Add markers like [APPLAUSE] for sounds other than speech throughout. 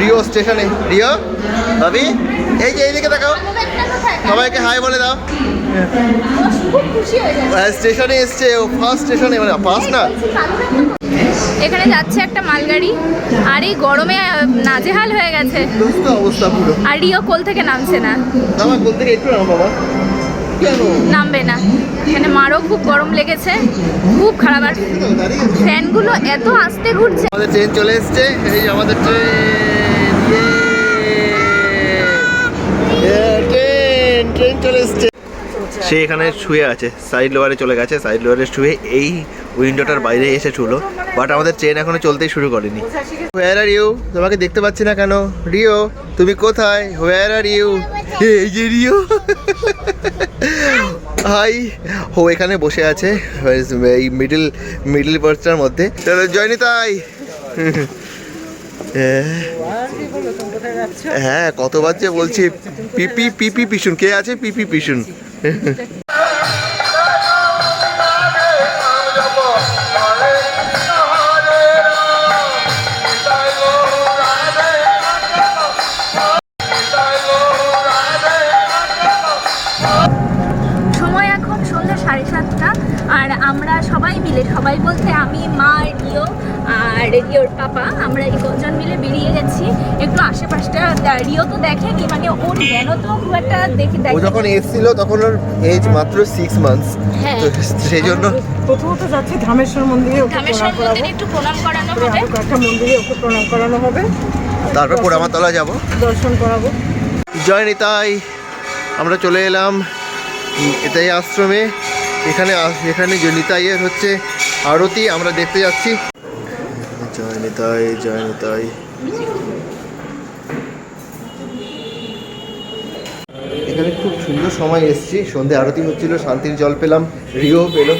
Rio স্টেশনে। Rio ভাবি এই যে এইদিকে দেখাও সবাইকে হাই বলে দাও। হয়ে স্টেশনে এসছে ও ফার্স্ট স্টেশনে মানে ফার্স্ট না? এখানে যাচ্ছে একটা মালগাড়ি আর এই গরমে নাজেহাল হয়ে গেছে। দোস্ত অবস্থা পুরো। আর রিও কোল থেকে নামছে না। আমার কোল থেকে একটু বাবা। নামবে না। এখানে মারও খুব গরম লেগেছে খুব খারাপ। আর ফ্যানগুলো এত আস্তে ঘুরছে। আমাদের ট্রেন চলে এসছে এই আমাদের ট্রেন সে এখানে শুয়ে আছে সাইড লোয়ারে চলে গেছে সাইড লোয়ারে শুয়ে এই উইন্ডোটার বাইরে এসে ছুলো বাট আমাদের ট্রেন এখনও চলতেই শুরু করেনি। হোয়ার আর ইউ তোমাকে দেখতে পাচ্ছি না কেন? রিও তুমি কোথায়? হোয়ার আর ইউ এই যে রিও হাই ও এখানে বসে আছে, এই মিডিল মিডিল বার্থটার মধ্যে। জয়নিতাই হ্যাঁ কতবার যে বলছি পিপি পিপি পিসুন কে আছে? পিপি পিছুন আমি মা রিও আর রিওর পাপা আমরা এই কজন মিলে বেরিয়ে গেছি। একটু আশেপাশটা রিও তো দেখেনি মানে ওর জ্ঞানও তো খুব একটা দেখে ও দেখে যখন এসেছিল তখন ওর এজ মাত্র সিক্স মান্থস হ্যাঁ। তো সেই জন্য প্রথমত যাচ্ছি ধামেশ্বর মন্দিরে ওকে ধামেশ্বর প্রণাম করাবো। মন্দিরে একটু প্রণাম করানো হবে। কয়েকটা মন্দিরে ওকে প্রণাম করানো হবে। তারপর পোড়ামাতলা যাব। দর্শন করাবো। জয় নিতাই। আমরা চলে এলাম এটাই আশ্রমে। এখানে আস- এখানে যে নিতাইয়ের হচ্ছে আরতি, আমরা দেখতে যাচ্ছি। জয় নিতাই জয় নিতাই। এখানে খুব সুন্দর সময় এসেছি। সন্ধে আরতি হচ্ছিল, শান্তির জল পেলাম, রিও পেল।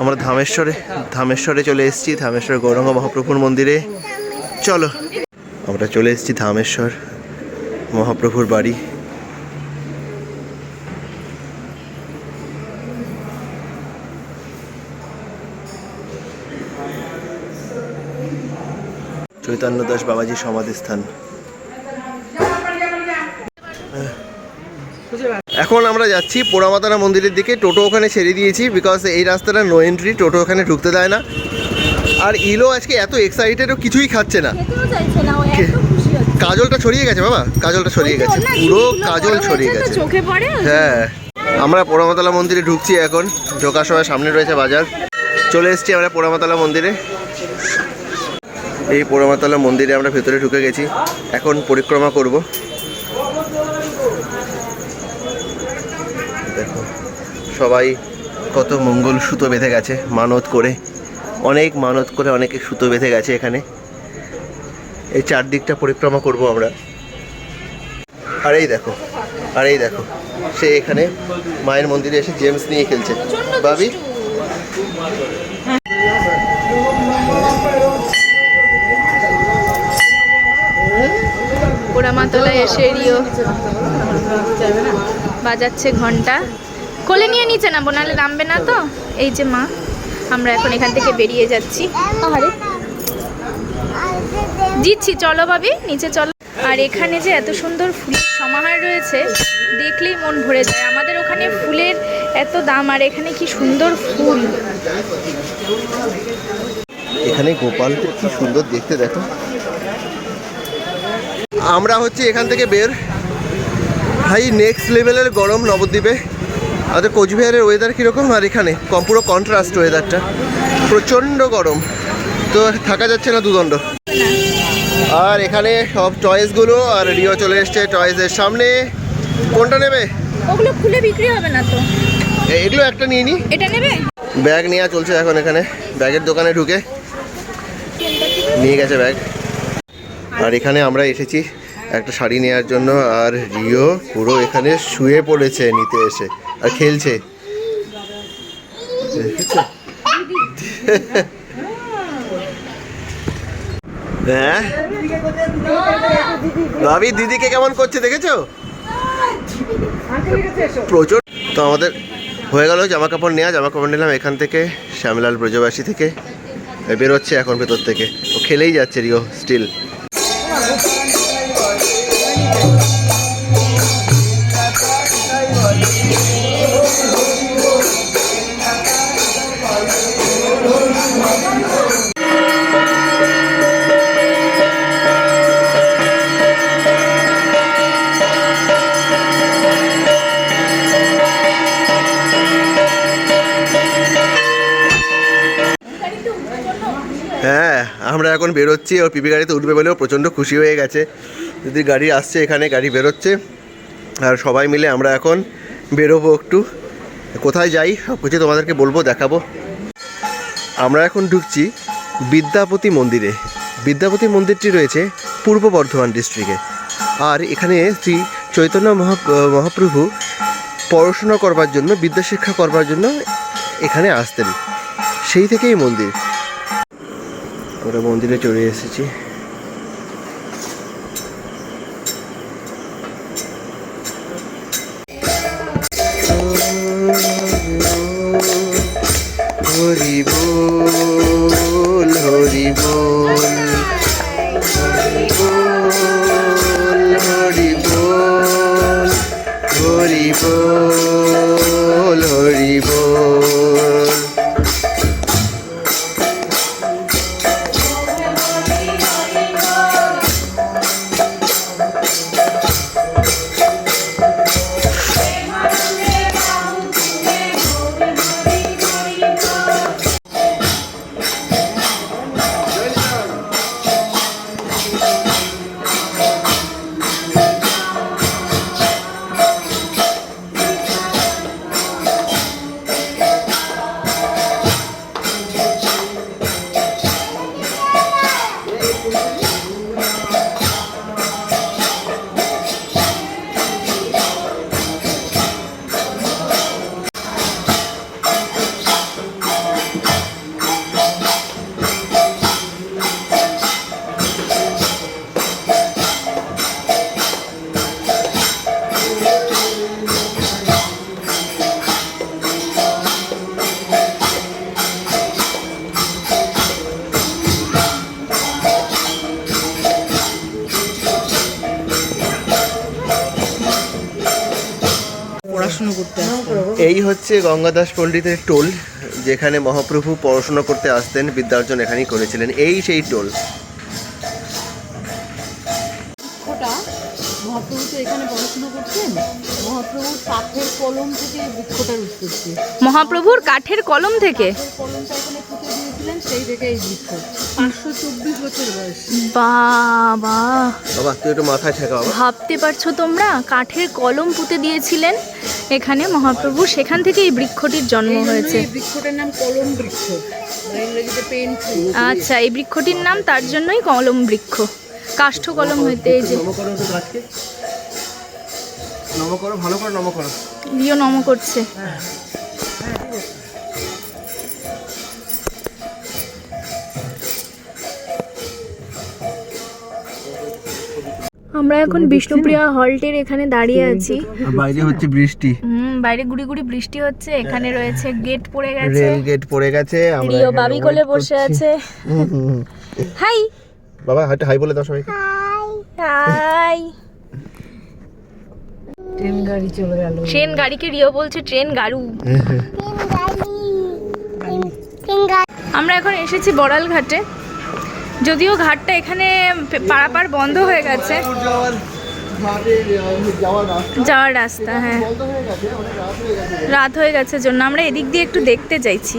আমরা ধামেশ্বরে ধামেশ্বরে চলে এসেছি ধামেশ্বর গৌরাঙ্গ মহাপ্রভুর মন্দিরে। চলো, আমরা চলে এসেছি ধামেশ্বর মহাপ্রভুর বাড়ি। চৈতন্য দাস বাবাজির সমাধিস্থান। এখন আমরা যাচ্ছি পোড়ামাতারা মন্দিরের দিকে। টোটো ওখানে ছেড়ে দিয়েছি বিকজ এই রাস্তাটা নো এন্ট্রি টোটো ওখানে ঢুকতে দেয় না। আর ইলো আজকে এত এক্সাইটেড ও কিছুই খাচ্ছে না। কাজলটা ছড়িয়ে গেছে বাবা কাজলটা ছড়িয়ে গেছে। পুরো কাজল ছড়িয়ে গেছে। হ্যাঁ আমরা পোড়ামাতলা মন্দিরে ঢুকছি এখন। ঢোকার সময় সামনে রয়েছে বাজার। চলে এসছি আমরা পোড়ামাতলা মন্দিরে। এই পোড়ামাতলা মন্দিরে আমরা ভেতরে ঢুকে গেছি। এখন পরিক্রমা করব। দেখো সবাই কত মঙ্গল সুতো বেঁধে গেছে মানত করে। অনেক মানত করে অনেকে সুতো বেঁধে গেছে এখানে। এই চারদিকটা পরিক্রমা করব আমরা। আর এই দেখো আর এই দেখো সে এখানে মায়ের মন্দিরে এসে জেমস নিয়ে খেলছে। ভাবি পোড়ামাতলায় এসে রিও বাজাচ্ছে ঘণ্টা। কোলে নিয়ে নিচে নামবো, নাহলে নামবে না তো। এই যে মা, আমরা এখন এখান থেকে বেরিয়ে যাচ্ছি। দিচ্ছি, চলো ভাবি, নিচে চলো। আর এখানে যে এত সুন্দর ফুলের সমাহার রয়েছে, দেখলেই মন ভরে যায়। আমাদের ওখানে ফুলের এত দাম, আর এখানে কি সুন্দর ফুল। এখানে গোপালটা কি সুন্দর দেখতে দেখো। আমরা হচ্ছে এখান থেকে বের। ভাই নেক্সট লেভেলের গরম নবদ্বীপে। আমাদের কোচবিহারের ওয়েদার কীরকম? আর এখানে কম পুরো কন্ট্রাস্ট ওয়েদারটা প্রচণ্ড গরম। তো থাকা যাচ্ছে না দুদণ্ড। আর এখানে সব চয়েসগুলো আর রিও চলে এসছে চয়েসের সামনে। কোনটা নেবে? ওগুলো খুলে বিক্রি হবে না তো। এগুলো একটা নিয়ে নি। এটা নেবে? ব্যাগ নেওয়া চলছে এখন এখানে। ব্যাগের দোকানে ঢুকে। নিয়ে গেছে ব্যাগ। আর এখানে আমরা এসেছি একটা শাড়ি নেওয়ার জন্য আর রিও পুরো এখানে শুয়ে পড়েছে নিতে এসে আর খেলছে। হ্যাঁ? ভাবি, দিদিকে কেমন করছে দেখেছ? প্রচুর। তো আমাদের হয়ে গেল জামা কাপড় নেওয়া জামা কাপড় নিলাম এখান থেকে, শ্যামলাল ব্রজবাসী থেকে। বেরোচ্ছে এখন ভেতর থেকে। ও খেলেই যাচ্ছে রিও স্টিল হ্যাঁ আমরা এখন বেরোচ্ছি ওর পিপি গাড়িতে উঠবে বলেও প্রচণ্ড খুশি হয়ে গেছে। যদি গাড়ি আসছে, এখানে গাড়ি বেরোচ্ছে। আর সবাই মিলে আমরা এখন বেরোবো একটু। কোথায় যাই সব কিছু তোমাদেরকে বলব, দেখাবো। আমরা এখন ঢুকছি বিদ্যাপতি মন্দিরে। বিদ্যাপতি মন্দিরটি রয়েছে পূর্ব বর্ধমান ডিস্ট্রিক্টে আর এখানে শ্রী চৈতন্য মহা, মহাপ্রভু পড়াশোনা করবার জন্য বিদ্যাশিক্ষা করবার জন্য এখানে আসতেন। সেই থেকেই মন্দির। আমরা মন্দিরে চলে এসেছি। পড়াশুনো করতে এই হচ্ছে গঙ্গাদাস পণ্ডিতের টোল যেখানে মহাপ্রভু পড়াশুনো করতে আসতেন বিদ্যার্জন এখানেই করেছিলেন। এই সেই টোল। মহাপ্রভু তো এখানে পড়াশোনা করছেন? মহাপ্রভুর কাঠের কলম থেকে বৃক্ষটার উৎপত্তি মহাপ্রভুর কাঠের কলম থেকে? কলমটা সেই থেকে এই বৃক্ষ পাঁচশো চব্বিশ বছর বয়স। বাবা। বাবা তুই একটু মাথায় ঠেকা ভাবতে পারছ তোমরা? কাঠের কলম পুঁতে দিয়েছিলেন এখানে মহাপ্রভু। সেখান থেকে এই বৃক্ষটির জন্ম হয়েছে। এই বৃক্ষটার নাম কলম বৃক্ষ। ইংরেজিতে পেন আচ্ছা এই বৃক্ষটির নাম তার জন্যই কলম বৃক্ষ। কাষ্ঠ কলম হইতে এই যে নম করো ভালো করে নম করো। রিও নম করছে। আমরা এখন বিষ্ণুপ্রিয়া হল্টের এখানে দাঁড়িয়ে আছি। বাইরে হচ্ছে বৃষ্টি। হুম বাইরে গুড়ি গুড়ি বৃষ্টি হচ্ছে এখানে রয়েছে গেট পড়ে গেছে। রেল গেট পড়ে গেছে আমরা বাবি কোলে বসে আছে। হাই। বাবা হাই হাই বলে দাও সবাইকে। হাই। ট্রেন গাড়ি চলে গেল। ট্রেন গাড়িকে রিও বলছে ট্রেন গাড়ু। ট্রেন গাড়ি আমরা এখন এসেছি বড়াল ঘাটে যদিও ঘাটটা এখানে পারাপার বন্ধ হয়ে গেছে। যাওয়ার রাস্তা হ্যাঁ। রাত হয়ে গেছে, জন্য আমরা এদিক দিয়ে একটু দেখতে চাইছি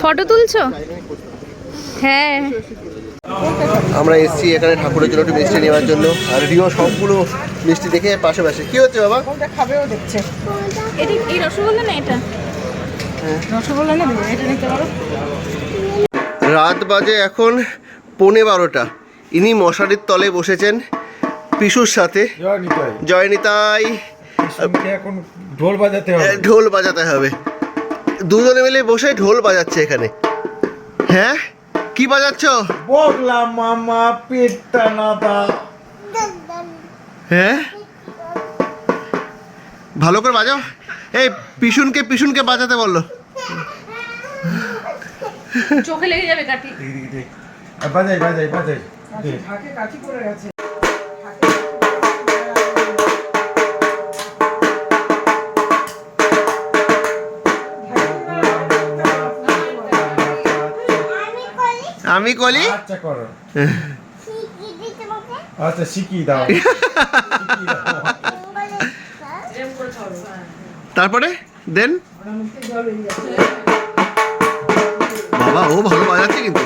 ফটো তুলছো? হ্যাঁ। আমরা এসছি এখানে ঠাকুরের জন্য একটু মিষ্টি নেওয়ার জন্য। আর রিও সবগুলো মিষ্টি দেখে পাশে পাশে কি হচ্ছে বাবা? এটা এই রসগোল্লা না এটা? রসগোল্লা নেবে এটা নিতে পারো। রাত বাজে এখন পৌনে বারোটা। ইনি মশারির তলে বসেছেন পিসুর সাথে। জয় নিতাই। জয়নিতাই সঙ্গে এখন ঢোল বাজাতে হবে। ঢোল বাজাতে হবে। দুজনে মিলে বসে ঢোল বাজাচ্ছে এখানে। হ্যাঁ? কি বাজাচ্ছ? বগলা মামা পেটটা নাতা হ্যাঁ? ভালো করে বাজাও। এই পিছুনকে পিছুনকে বাজাতে বলল। চোখে লেগে যাবে কাটি বাজাই বাজাই বাজাই। দে। আমি কলি? আচ্ছা করো। আচ্ছা শিখিয়ে দাও। [LAUGHS] দাও। তারপরে? দেন। বাবা ও ভালো বাজাচ্ছে কিন্তু।